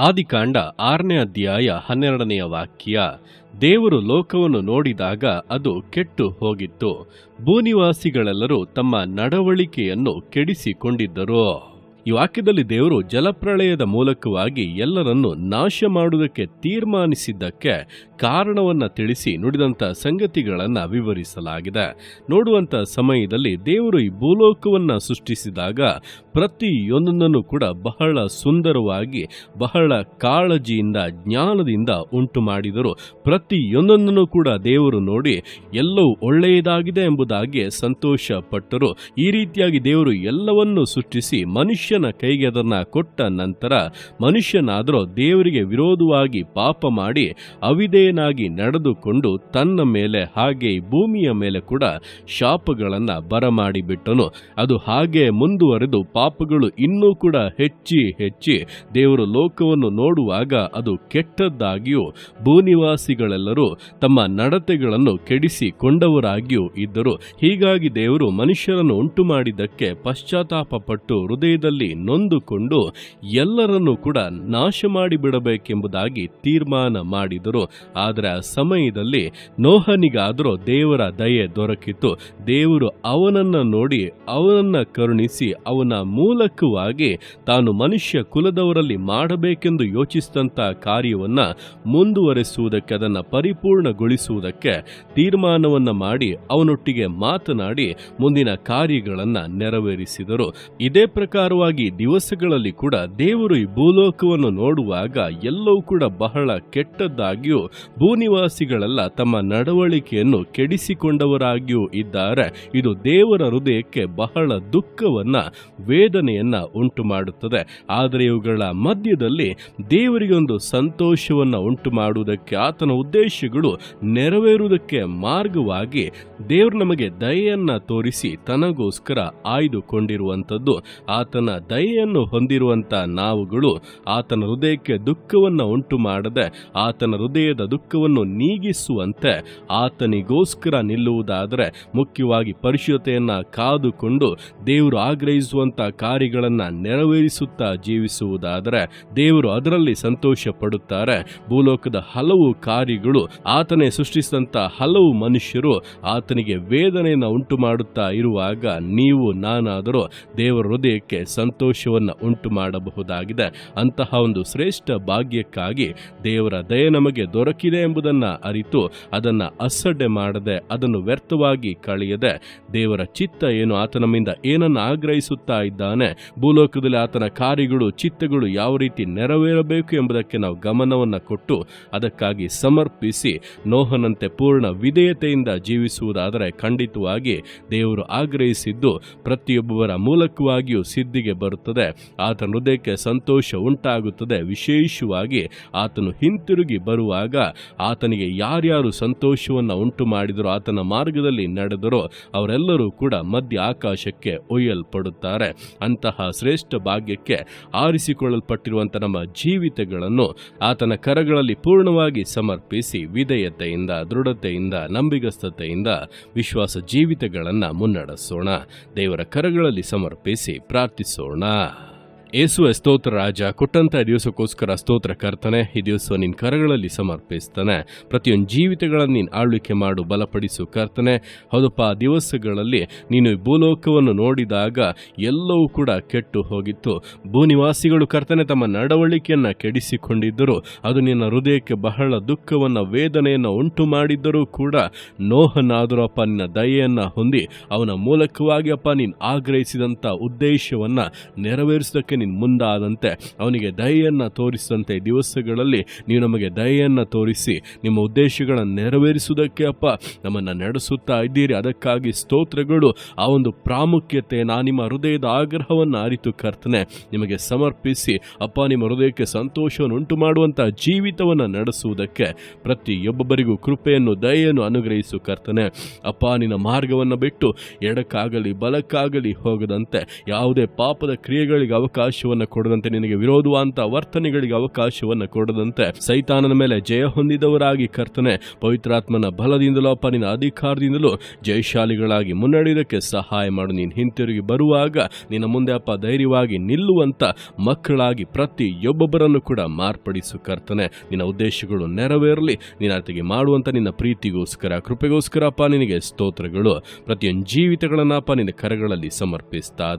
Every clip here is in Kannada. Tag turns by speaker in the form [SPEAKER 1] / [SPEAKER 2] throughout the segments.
[SPEAKER 1] ಆದಿಕಾಂಡ ಆರನೇ ಅಧ್ಯಾಯ ಹನ್ನೆರಡನೆಯ ವಾಕ್ಯ. ದೇವರು ಲೋಕವನ್ನು ನೋಡಿದಾಗ ಅದು ಕೆಟ್ಟು ಹೋಗಿತ್ತು. ಭೂನಿವಾಸಿಗಳೆಲ್ಲರೂ ತಮ್ಮ ನಡವಳಿಕೆಯನ್ನು ಕೆಡಿಸಿಕೊಂಡಿದ್ದರು. ಈ ವಾಕ್ಯದಲ್ಲಿ ದೇವರು ಜಲಪ್ರಳಯದ ಮೂಲಕವಾಗಿ ಎಲ್ಲರನ್ನು ನಾಶ ಮಾಡುವುದಕ್ಕೆ ತೀರ್ಮಾನಿಸಿದ್ದಕ್ಕೆ ಕಾರಣವನ್ನು ತಿಳಿಸಿ ನುಡಿದಂಥ ಸಂಗತಿಗಳನ್ನು ವಿವರಿಸಲಾಗಿದೆ. ನೋಡುವಂಥ ಸಮಯದಲ್ಲಿ ದೇವರು ಈ ಭೂಲೋಕವನ್ನು ಸೃಷ್ಟಿಸಿದಾಗ ಪ್ರತಿಯೊಂದನ್ನು ಕೂಡ ಬಹಳ ಸುಂದರವಾಗಿ, ಬಹಳ ಕಾಳಜಿಯಿಂದ, ಜ್ಞಾನದಿಂದ ಉಂಟು ಮಾಡಿದರು. ಪ್ರತಿಯೊಂದನ್ನು ಕೂಡ ದೇವರು ನೋಡಿ ಎಲ್ಲವೂ ಒಳ್ಳೆಯದಾಗಿದೆ ಎಂಬುದಾಗಿ ಸಂತೋಷ ಪಟ್ಟರು ಈ ರೀತಿಯಾಗಿ ದೇವರು ಎಲ್ಲವನ್ನು ಸೃಷ್ಟಿಸಿ ಮನುಷ್ಯನ ಕೈಗೆ ಅದನ್ನ ಕೊಟ್ಟ ನಂತರ ಮನುಷ್ಯನಾದರೂ ದೇವರಿಗೆ ವಿರೋಧವಾಗಿ ಪಾಪ ಮಾಡಿ ಅವಿದೇನಾಗಿ ನಡೆದುಕೊಂಡು ತನ್ನ ಮೇಲೆ ಹಾಗೆ ಭೂಮಿಯ ಮೇಲೆ ಕೂಡ ಶಾಪಗಳನ್ನು ಬರಮಾಡಿಬಿಟ್ಟನು. ಅದು ಹಾಗೆ ಮುಂದುವರೆದು ಪಾಪಗಳು ಇನ್ನೂ ಕೂಡ ಹೆಚ್ಚಿ ಹೆಚ್ಚಿ ದೇವರು ಲೋಕವನ್ನು ನೋಡುವಾಗ ಅದು ಕೆಟ್ಟದ್ದಾಗಿಯೂ ಭೂನಿವಾಸಿಗಳೆಲ್ಲರೂ ತಮ್ಮ ನಡತೆಗಳನ್ನು ಕೆಡಿಸಿಕೊಂಡವರಾಗಿಯೂ ಇದ್ದರು. ಹೀಗಾಗಿ ದೇವರು ಮನುಷ್ಯರನ್ನು ಉಂಟು ಮಾಡಿದ್ದಕ್ಕೆ ಪಶ್ಚಾತ್ತಾಪ ಪಟ್ಟು ಹೃದಯದಲ್ಲಿ ನೊಂದುಕೊಂಡು ಎಲ್ಲರನ್ನೂ ಕೂಡ ನಾಶ ಮಾಡಿಬಿಡಬೇಕೆಂಬುದಾಗಿ ತೀರ್ಮಾನ ಮಾಡಿದರು. ಆದರೆ ಆ ಸಮಯದಲ್ಲಿ ನೋಹನಿಗಾದರೂ ದೇವರ ದಯೆ ದೊರಕಿತು. ದೇವರು ಅವನನ್ನ ನೋಡಿ, ಅವನನ್ನ ಕರುಣಿಸಿ, ಅವನ ಮೂಲಕವಾಗಿ ತಾನು ಮನುಷ್ಯ ಕುಲದವರಲ್ಲಿ ಮಾಡಬೇಕೆಂದು ಯೋಚಿಸಿದಂಥ ಕಾರ್ಯವನ್ನ ಮುಂದುವರೆಸುವುದಕ್ಕೆ, ಅದನ್ನು ಪರಿಪೂರ್ಣಗೊಳಿಸುವುದಕ್ಕೆ ತೀರ್ಮಾನವನ್ನ ಮಾಡಿ, ಅವನೊಟ್ಟಿಗೆ ಮಾತನಾಡಿ ಮುಂದಿನ ಕಾರ್ಯಗಳನ್ನ ನೆರವೇರಿಸಿದರು. ಇದೇ ಪ್ರಕಾರವಾಗಿ ದಿವಸಗಳಲ್ಲಿ ಕೂಡ ದೇವರು ಈ ಭೂಲೋಕವನ್ನು ನೋಡುವಾಗ ಎಲ್ಲವೂ ಕೂಡ ಬಹಳ ಕೆಟ್ಟದ್ದಾಗಿಯೂ ಭೂನಿವಾಸಿಗಳೆಲ್ಲ ತಮ್ಮ ನಡವಳಿಕೆಯನ್ನು ಕೆಡಿಸಿಕೊಂಡವರಾಗಿಯೂ ಇದ್ದಾರೆ. ಇದು ದೇವರ ಹೃದಯಕ್ಕೆ ಬಹಳ ದುಃಖವನ್ನ, ವೇದನೆಯನ್ನ ಉಂಟು ಮಾಡುತ್ತದೆ ಆದರೆ ಇವುಗಳ ಮಧ್ಯದಲ್ಲಿ ದೇವರಿಗೆ ಒಂದು ಸಂತೋಷವನ್ನ ಉಂಟು ಮಾಡುವುದಕ್ಕೆ ಆತನ ಉದ್ದೇಶಗಳು ನೆರವೇರುವುದಕ್ಕೆ ಮಾರ್ಗವಾಗಿ ದೇವರು ನಮಗೆ ದಯೆಯನ್ನ ತೋರಿಸಿ ತನಗೋಸ್ಕರ ಆಯ್ದುಕೊಂಡಿರುವಂಥದ್ದು. ಆತನ ದಯೆಯನ್ನು ಹೊಂದಿರುವಂಥ ನಾವುಗಳು ಆತನ ಹೃದಯಕ್ಕೆ ದುಃಖವನ್ನು ಉಂಟು ಮಾಡದೆ ಆತನ ಹೃದಯದ ದುಃಖವನ್ನು ನೀಗಿಸುವಂತೆ ಆತನಿಗೋಸ್ಕರ ನಿಲ್ಲುವುದಾದರೆ ಮುಖ್ಯವಾಗಿ ಪರಿಶುದ್ಧತೆಯನ್ನು ಕಾದುಕೊಂಡು ದೇವರು ಆಗ್ರಹಿಸುವಂಥ ಕಾರ್ಯಗಳನ್ನ ನೆರವೇರಿಸುತ್ತಾ ಜೀವಿಸುವುದಾದರೆ ದೇವರು ಅದರಲ್ಲಿ ಸಂತೋಷ ಪಡುತ್ತಾರೆ ಭೂಲೋಕದ ಹಲವು ಕಾರ್ಯಗಳು ಆತನೇ ಸೃಷ್ಟಿಸಿದಂತ ಹಲವು ಮನುಷ್ಯರು ಆತನಿಗೆ ವೇದನೆಯನ್ನು ಉಂಟು ಮಾಡುತ್ತಾ ಇರುವಾಗ ನೀವು ನಾನಾದರೂ ದೇವರ ಹೃದಯಕ್ಕೆ ಸಂತೋಷವನ್ನು ಉಂಟು ಮಾಡಬಹುದಾಗಿದೆ. ಅಂತಹ ಒಂದು ಶ್ರೇಷ್ಠ ಭಾಗ್ಯಕ್ಕಾಗಿ ದೇವರ ದಯೆ ನಮಗೆ ದೊರಕಿದೆ ಎಂಬುದನ್ನು ಅರಿತು ಅದನ್ನು ಅಸಡ್ಡೆ ಮಾಡದೆ, ಅದನ್ನು ವ್ಯರ್ಥವಾಗಿ ಕಳೆಯದೆ ದೇವರ ಚಿತ್ತ ಏನು, ಆತ ನಮ್ಮಿಂದ ಏನನ್ನು ಆಗ್ರಹಿಸುತ್ತಾ ಇದ್ದಾನೆ, ಭೂಲೋಕದಲ್ಲಿ ಆತನ ಕಾರ್ಯಗಳು, ಚಿತ್ತಗಳು ಯಾವ ರೀತಿ ನೆರವೇರಬೇಕು ಎಂಬುದಕ್ಕೆ ನಾವು ಗಮನವನ್ನು ಕೊಟ್ಟು ಅದಕ್ಕಾಗಿ ಸಮರ್ಪಿಸಿ ನೋಹನಂತೆ ಪೂರ್ಣ ವಿಧೇಯತೆಯಿಂದ ಜೀವಿಸುವುದಾದರೆ ಖಂಡಿತವಾಗಿ ದೇವರು ಆಗ್ರಹಿಸಿದ್ದು ಪ್ರತಿಯೊಬ್ಬರ ಮೂಲಕವಾಗಿಯೂ ಸಿದ್ಧಿಗೆ ಬರುತ್ತದೆ. ಆತನ ಹೃದಯಕ್ಕೆ ಸಂತೋಷ ಉಂಟಾಗುತ್ತದೆ. ವಿಶೇಷವಾಗಿ ಆತನು ಹಿಂತಿರುಗಿ ಬರುವಾಗ ಆತನಿಗೆ ಯಾರ್ಯಾರು ಸಂತೋಷವನ್ನು ಉಂಟು ಮಾಡಿದರೋ ಆತನ ಮಾರ್ಗದಲ್ಲಿ ನಡೆದರೋ ಅವರೆಲ್ಲರೂ ಕೂಡ ಮಧ್ಯ ಆಕಾಶಕ್ಕೆ ಒಯ್ಯಲ್ಪಡುತ್ತಾರೆ. ಅಂತಹ ಶ್ರೇಷ್ಠ ಭಾಗ್ಯಕ್ಕೆ ಆರಿಸಿಕೊಳ್ಳಲ್ಪಟ್ಟಿರುವಂಥ ನಮ್ಮ ಜೀವಿತಗಳನ್ನು ಆತನ ಕರಗಳಲ್ಲಿ ಪೂರ್ಣವಾಗಿ ಸಮರ್ಪಿಸಿ ವಿಧೇಯತೆಯಿಂದ, ದೃಢತೆಯಿಂದ, ನಂಬಿಗಸ್ತತೆಯಿಂದ ವಿಶ್ವಾಸ ಜೀವಿತಗಳನ್ನು ಮುನ್ನಡೆಸೋಣ. ದೇವರ ಕರಗಳಲ್ಲಿ ಸಮರ್ಪಿಸಿ ಪ್ರಾರ್ಥಿಸೋಣ. 不难 ಏಸುವ ಸ್ತೋತ್ರ ರಾಜ, ಕೊಟ್ಟಂತ ದಿವಸಕ್ಕೋಸ್ಕರ ಸ್ತೋತ್ರ ಕರ್ತನೆ, ಈ ದಿವಸ ನಿನ್ನ ಕರಗಳಲ್ಲಿ ಸಮರ್ಪಿಸ್ತಾನೆ. ಪ್ರತಿಯೊಂದು ಜೀವಿತಗಳನ್ನು ನೀನು ಆಳ್ವಿಕೆ ಮಾಡು, ಬಲಪಡಿಸು ಕರ್ತನೆ. ಹೌದಪ್ಪ, ಆ ದಿವಸಗಳಲ್ಲಿ ನೀನು ಭೂಲೋಕವನ್ನು ನೋಡಿದಾಗ ಎಲ್ಲವೂ ಕೂಡ ಕೆಟ್ಟು ಹೋಗಿತ್ತು. ಭೂನಿವಾಸಿಗಳು ಕರ್ತನೆ ತಮ್ಮ ನಡವಳಿಕೆಯನ್ನು ಕೆಡಿಸಿಕೊಂಡಿದ್ದರು. ಅದು ನಿನ್ನ ಹೃದಯಕ್ಕೆ ಬಹಳ ದುಃಖವನ್ನು, ವೇದನೆಯನ್ನು ಉಂಟು ಮಾಡಿದ್ದರೂ ಕೂಡ ನೋಹನಾದರೂ ಅಪ್ಪ ನಿನ್ನ ದಯೆಯನ್ನು ಹೊಂದಿ, ಅವನ ಮೂಲಕವಾಗಿ ಅಪ್ಪ ನೀನು ಆಗ್ರಹಿಸಿದಂಥ ಉದ್ದೇಶವನ್ನು ನೆರವೇರಿಸೋದಕ್ಕೆ ನೀನು ಮುಂದಾದಂತೆ. ಅವನಿಗೆ ದಯೆಯನ್ನು ತೋರಿಸಿದಂತೆ ದಿವಸಗಳಲ್ಲಿ ನೀವು ನಮಗೆ ದಯೆಯನ್ನು ತೋರಿಸಿ, ನಿಮ್ಮ ಉದ್ದೇಶಗಳನ್ನು ನೆರವೇರಿಸುವುದಕ್ಕೆ ಅಪ್ಪ, ನಮ್ಮನ್ನು ನಡೆಸುತ್ತಾ ಇದ್ದೀರಿ. ಅದಕ್ಕಾಗಿ ಸ್ತೋತ್ರಗಳು, ಆ ಒಂದು ಪ್ರಾಮುಖ್ಯತೆ, ನಾ ನಿಮ್ಮ ಹೃದಯದ ಆಗ್ರಹವನ್ನು ಅರಿತು ಕರ್ತನೆ, ನಿಮಗೆ ಸಮರ್ಪಿಸಿ, ಅಪ್ಪ ನಿಮ್ಮ ಹೃದಯಕ್ಕೆ ಸಂತೋಷವನ್ನು ಉಂಟು ಮಾಡುವಂಥ ಜೀವಿತವನ್ನು ನಡೆಸುವುದಕ್ಕೆ ಪ್ರತಿಯೊಬ್ಬರಿಗೂ ಕೃಪೆಯನ್ನು, ದಯೆಯನ್ನು ಅನುಗ್ರಹಿಸು ಕರ್ತನೆ. ಅಪ್ಪ, ನಿನ್ನ ಮಾರ್ಗವನ್ನು ಬಿಟ್ಟು ಎಡಕ್ಕಾಗಲಿ, ಬಲಕ್ಕಾಗಲಿ ಹೋಗದಂತೆ, ಯಾವುದೇ ಪಾಪದ ಕ್ರಿಯೆಗಳಿಗೆ ಅವಕಾಶ ಅವಕಾಶವನ್ನು ಕೊಡದಂತೆ ನಿನಗೆ ವಿರೋಧವಾದಂತಹ ವರ್ತನೆಗಳಿಗೆ ಅವಕಾಶವನ್ನು ಕೊಡದಂತೆ ಸೈತಾನನ ಮೇಲೆ ಜಯ ಹೊಂದಿದವರಾಗಿ ಕರ್ತನೆ, ಪವಿತ್ರಾತ್ಮನ ಬಲದಿಂದಲೂ ಅಪ್ಪ ಅಧಿಕಾರದಿಂದಲೂ ಜಯಶಾಲಿಗಳಾಗಿ ಮುನ್ನಡೆಯೋದಕ್ಕೆ ಸಹಾಯ ಮಾಡು. ನೀನು ಹಿಂತಿರುಗಿ ಬರುವಾಗ ನಿನ್ನ ಮುಂದೆ ಅಪ್ಪ ಧೈರ್ಯವಾಗಿ ನಿಲ್ಲುವಂತ ಮಕ್ಕಳಾಗಿ ಪ್ರತಿಯೊಬ್ಬೊಬ್ಬರನ್ನು ಕೂಡ ಮಾರ್ಪಡಿಸು ಕರ್ತನೆ. ನಿನ್ನ ಉದ್ದೇಶಗಳು ನೆರವೇರಲಿ. ನಿನ್ನ ಅತಿಗೆ ಮಾಡುವಂತ ನಿನ್ನ ಪ್ರೀತಿಗೋಸ್ಕರ, ಕೃಪೆಗೋಸ್ಕರ ಅಪ್ಪ, ನಿನಗೆ ಸ್ತೋತ್ರಗಳು. ಪ್ರತಿಯೊಂದು ಜೀವಿತಗಳನ್ನ ಅಪ್ಪ, ನಿನ್ನ ಕರಗಳಲ್ಲಿ ಸಮರ್ಪಿಸ್ತಾ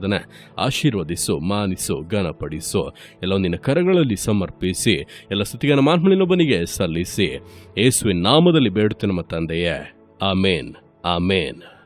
[SPEAKER 1] ಆಶೀರ್ವದಿಸು, ಮಾನಿಸು. ಘನಪಡಿಸು ಎಲ್ಲ ನಿನ್ನ ಕರಗಳಲ್ಲಿ ಸಮರ್ಪಿಸಿ, ಎಲ್ಲ ಸ್ತುತಿಗನ ಮಾನ್ಮಳಿನೊಬ್ಬನಿಗೆ ಸಲ್ಲಿಸಿ. ಯೇಸುವಿನ ನಾಮದಲ್ಲಿ ಬೇಡುತ್ತೆ ನಮ್ಮ ತಂದೆಯೇ. ಆಮೇನ್. ಆಮೇನ್.